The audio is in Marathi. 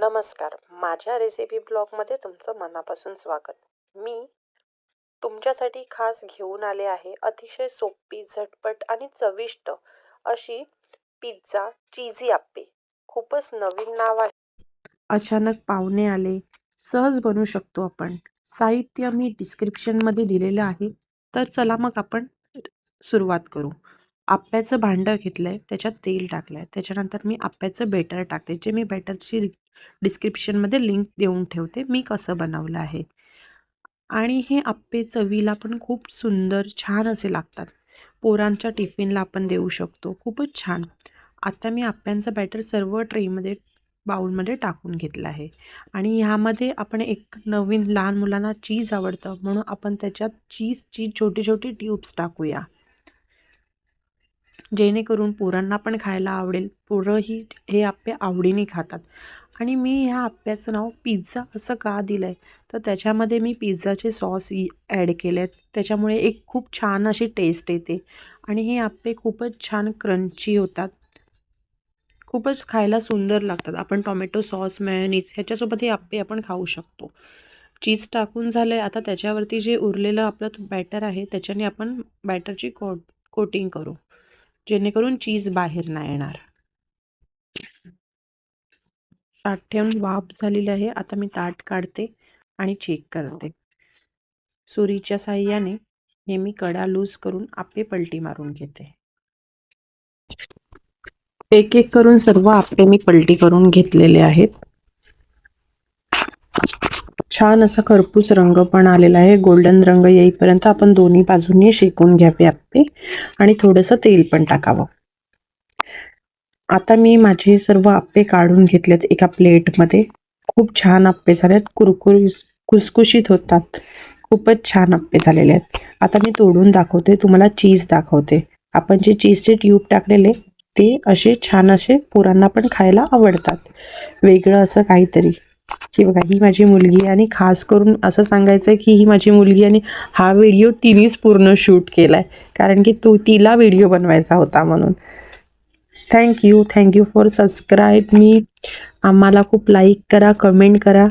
नमस्कार. माझ्या रेसिपी ब्लॉगमध्ये तुमचं मनापासून स्वागत. मी तुमच्यासाठी खास घेऊन आले आहे अतिशय सोपी झटपट आणि चविष्ट अशी पिझ्झा चीजी आप्पे. खूपच नवीन नाव आहे. अचानक पाहुणे आले. सहज बनवू शकतो आपण. साहित्य मी डिस्क्रिप्शनमध्ये दिलेलं आहे. तर चला मग आपण सुरुवात करू. आप्याचं भांडं घेतलं आहे त्याच्यात तेल टाकलं आहे त्याच्यानंतर मी आप्याचं बेटर टाकते. जे मी बेटरची डिस्क्रिप्शनमध्ये लिंक देऊन ठेवते. मी कसं बनवलं आहे. आणि हे आप्पे चवीला पण खूप सुंदर छान असे लागतात. पोरांच्या टिफिनला आपण देऊ शकतो. खूपच छान. आता मी आप्प्यांचं बॅटर सर्व ट्रेमध्ये बाउलमध्ये टाकून घेतलं आहे. आणि ह्यामध्ये आपण एक नवीन लहान मुलांना चीज आवडतं म्हणून आपण त्याच्यात चीजची छोटी छोटी ट्यूब्स टाकूया. जेणेकरून पोरांना पण खायला आवडेल. पोरंही हे आप्पे आवडीने खातात. आणि मी ह्या आप्याचं नाव पिझ्झा असं का दिलं आहे तर त्याच्यामध्ये मी पिझ्झाचे सॉस ॲड केले आहेत त्याच्यामुळे एक खूप छान अशी टेस्ट येते. आणि हे आप्पे खूपच छान क्रंची होतात. खूपच खायला सुंदर लागतात. आपण टॉमॅटो सॉस मॅयोनीज ह्याच्यासोबत हे आप्पे आपण खाऊ शकतो. चीज टाकून झालं आहे आता त्याच्यावरती जे उरलेलं आपलं बॅटर आहे त्याच्याने आपण बॅटरची कोट कोटिंग करू. जेणेकरून चीज बाहेर नाही येणार. ताट ठेवून वाफ झालेली आहे. आता मी ताट काढते आणि चेक करते. सुरीच्या साह्याने हे मी कडा लूज करून आप्पे पलटी मारून घेते. एक एक करून सर्व आप्पे मी पलटी करून घेतलेले आहेत. छान असा खरपूस रंग पण आलेला आहे. गोल्डन रंग येईपर्यंत आपण दोन्ही बाजूंनी शेकून घ्यावे आप्पे आणि थोडंसं तेल पण टाकावं. आता मी माझे सर्व आप्पे काढून घेतलेत एका प्लेटमध्ये. खूप छान आप्पे झालेत. कुरकुर कुसकुशीत होतात. खूपच छान आप्पे झालेले आहेत. आता मी तोडून दाखवते. तुम्हाला चीज दाखवते. आपण जे चीजचे ट्यूब टाकलेले ते असे छान असे पोरांना पण खायला आवडतात. वेगळं असं काहीतरी. की बघा ही माझी मुलगी आणि खास करून असं सांगायचं आहे की ही माझी मुलगी आणि हा व्हिडिओ तिनेच पूर्ण शूट केला आहे कारण की तो तिला व्हिडिओ बनवायचा होता म्हणून. Thank you thank you for subscribe मी. आम्हाला खूप लाईक करा कमेंट करा.